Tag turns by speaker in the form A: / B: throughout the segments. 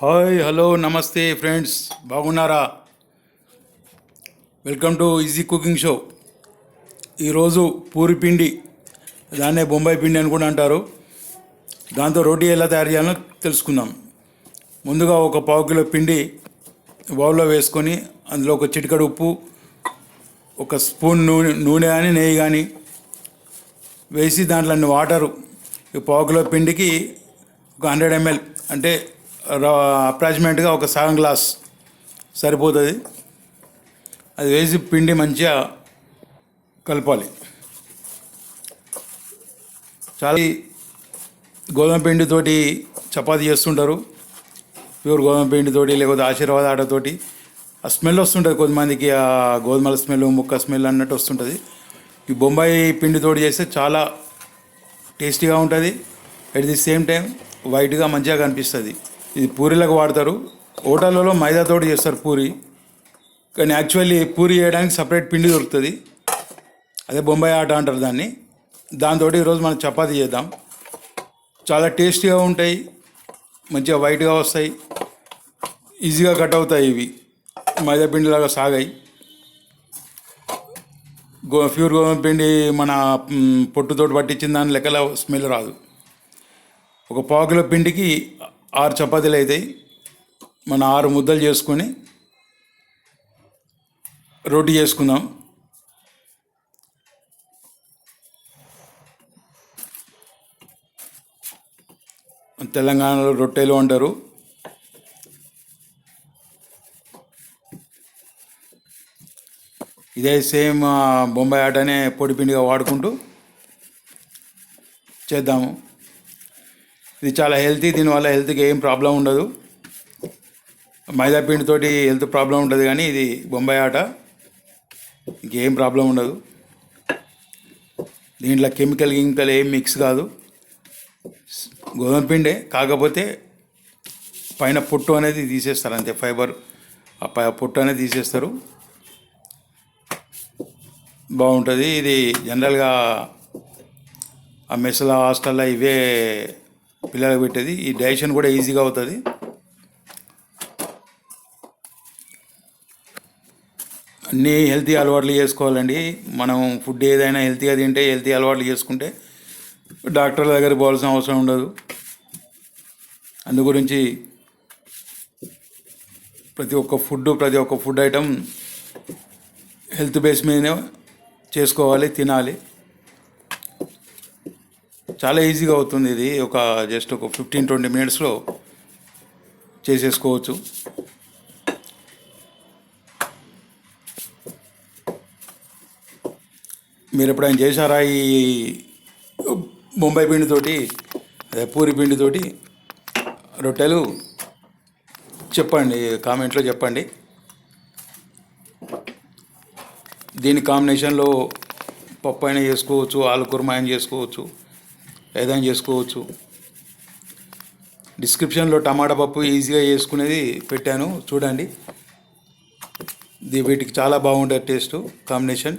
A: Hi hello namaste friends. బాగున్నారా? Welcome to easy cooking show. ఈరోజు పూరి పిండి దాన్నే బొంబాయి పిండి అని కూడా అంటారు. దాంతో రోటీ ఎలా తయారు చేయాలో తెలుసుకుందాం. ముందుగా ఒక పావు కిలో పిండి బౌల్లో వేసుకొని అందులో ఒక చిటికడు ఉప్పు ఒక స్పూన్ నూనె నూనె కానీ నెయ్యి కానీ వేసి దాంట్లో అన్ని వాటరు. ఈ పావు కిలో పిండికి ఒక హండ్రెడ్ ఎంఎల్ అంటే అప్రాక్సిమేట్గా ఒక సగం గ్లాస్ సరిపోతుంది. అది వేసి పిండి మంచిగా కలపాలి. చాలా గోధుమ పిండితోటి చపాతి చేస్తుంటారు. ప్యూర్ గోధుమ పిండితోటి లేకపోతే ఆశీర్వాద ఆటతోటి ఆ స్మెల్ వస్తుంటుంది కొంతమందికి ఆ గోధుమల స్మెల్ ముక్క స్మెల్ అన్నట్టు వస్తుంటుంది. ఈ బొంబాయి పిండితోటి చేస్తే చాలా టేస్టీగా ఉంటుంది. అట్ ది సేమ్ టైం వైట్గా మంచిగా కనిపిస్తుంది. ఇది పూరీలకు వాడతారు. హోటళ్ళలో మైదాతోటి చేస్తారు పూరి. కానీ యాక్చువల్లీ పూరి చేయడానికి సపరేట్ పిండి దొరుకుతుంది. అదే బొంబాయి ఆట అంటారు దాన్ని. దాంతో ఈరోజు మనం చపాతి చేద్దాం. చాలా టేస్టీగా ఉంటాయి. మంచిగా వైట్గా వస్తాయి. ఈజీగా కట్ అవుతాయి ఇవి. మైదా పిండిలాగా సాగాయి. గో ప్యూర్ గోధుమ పిండి మన పొట్టుతోటి పట్టించిన దాని లెక్కల స్మెల్ రాదు. ఒక పావు కిలో పిండికి ఆరు చపాతీలు అవుతాయి మన ఆరు ముద్దలు చేసుకొని రోటీ చేసుకుందాం. తెలంగాణలో రొట్టెలు అంటారు. ఇదే సేమ్ బొంబాయి ఆటనే పొడిపిండిగా వాడుకుంటూ చేద్దాము. ఇది చాలా హెల్తీ దీనివల్ల హెల్త్కి ఏం ప్రాబ్లం ఉండదు. మైదాపిండితోటి హెల్త్ ప్రాబ్లం ఉంటుంది కానీ ఇది బొంబాయి ఆట ఇంకేం ప్రాబ్లం ఉండదు. దీంట్లో కెమికల్ గిమికల్ ఏం మిక్స్ కాదు. గోధుమ పిండే కాకపోతే పైన పొట్టు అనేది తీసేస్తారు అంతే ఫైబర్ ఆ పై పొట్టు అనేది తీసేస్తారు. బాగుంటుంది. ఇది జనరల్గా ఆ మెస్ల హాస్టల్లో ఇవే పిల్లలకు పెట్టేది. ఈ డైజెషన్ కూడా ఈజీగా అవుతుంది. అన్నీ హెల్తీ అలవాట్లు చేసుకోవాలండి. మనం ఫుడ్ ఏదైనా హెల్తీగా తింటే హెల్తీ అలవాట్లు చేసుకుంటే డాక్టర్ల దగ్గర పోవాల్సిన అవసరం ఉండదు. అందు గురించి ప్రతి ఒక్క ఫుడ్ ప్రతి ఒక్క ఫుడ్ ఐటమ్ హెల్త్ బేస్ మీదనే చేసుకోవాలి తినాలి. చాలా ఈజీగా అవుతుంది ఇది. ఒక జస్ట్ ఒక ఫిఫ్టీన్ ట్వంటీ మినిట్స్లో చేసేసుకోవచ్చు. మీరు ఎప్పుడైనా చేశారా ఈ బొంబాయి పిండితోటి అదే పూరి పిండితోటి? రొట్టెలు? చెప్పండి కామెంట్లో చెప్పండి. దీని కాంబినేషన్లో పప్పు అయినా చేసుకోవచ్చు ఆలు కుర్మా అయినా చేసుకోవచ్చు. ఏదైనా చేసుకోవచ్చు. డిస్క్రిప్షన్లో టమాటా పప్పు ఈజీగా చేసుకునేది పెట్టాను. చూడండి. వీటికి చాలా బాగుంటుంది టేస్ట్ కాంబినేషన్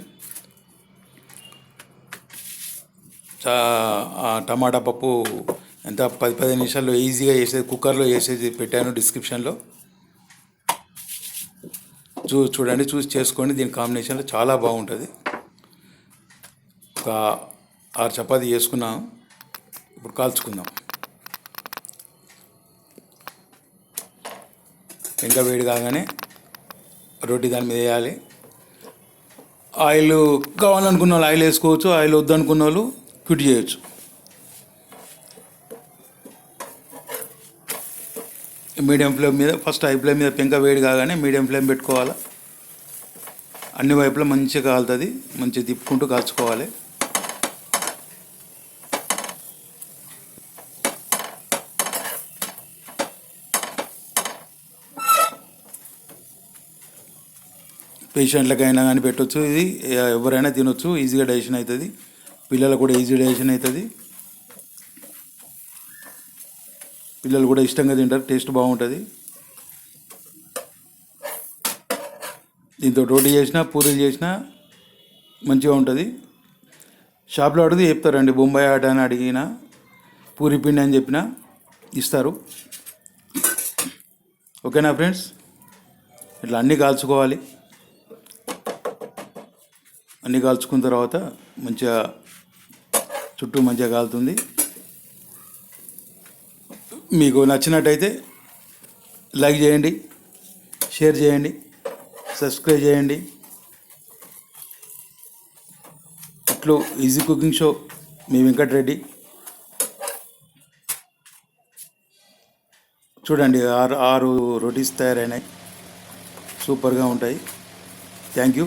A: చా టమాటా పప్పు ఎంత పది పది నిమిషాల్లో ఈజీగా చేసేది కుక్కర్లో వేసేది పెట్టాను డిస్క్రిప్షన్లో చూ చూడండి చూసి చేసుకోండి. దీని కాంబినేషన్లో చాలా బాగుంటుంది. ఒక ఆరు చపాతీ చేసుకున్నాం ఇప్పుడు కాల్చుకుందాం. ఇంకా వేడి కాగానే రొట్టి దాని మీద వేయాలి. ఆయిల్ కావాలనుకున్న వాళ్ళు ఆయిల్ వేసుకోవచ్చు ఆయిల్ వద్దనుకున్న వాళ్ళు క్విట్ చేయొచ్చు. మీడియం ఫ్లేమ్ మీద ఫస్ట్ హై ఫ్లేమ్ మీద పెంక వేడి కాగానే మీడియం ఫ్లేమ్ పెట్టుకోవాలి. అన్ని వైపులా మంచిగా కాలుతుంది మంచిగా తిప్పుకుంటూ కాల్చుకోవాలి. పేషెంట్లకైనా కానీ పెట్టొచ్చు. ఇది ఎవరైనా తినొచ్చు. ఈజీగా డైజెషన్ అవుతుంది పిల్లలకు కూడా ఈజీ డైజెషన్ అవుతుంది పిల్లలు కూడా ఇష్టంగా తింటారు. టేస్ట్ బాగుంటుంది. దీంతో రోటీ చేసినా పూరీలు చేసినా మంచిగా ఉంటుంది. షాప్లో అడిగితే చెప్తారండి బొంబాయి ఆట అని అడిగినా పూరి పిండి అని చెప్పినా ఇస్తారు. ఓకేనా ఫ్రెండ్స్? ఇట్లా అన్నీ కాల్చుకోవాలి. అన్నీ కాల్చుకున్న తర్వాత మంచిగా చుట్టూ మంచిగా కాలుతుంది. మీకు నచ్చినట్టయితే లైక్ చేయండి షేర్ చేయండి సబ్స్క్రైబ్ చేయండి. ఇట్లు ఈజీ కుకింగ్ షో మీ వెంకటరెడ్డి. చూడండి ఆరు ఆరు రొటీస్ తయారైనాయి. సూపర్గా ఉంటాయి. Thank you.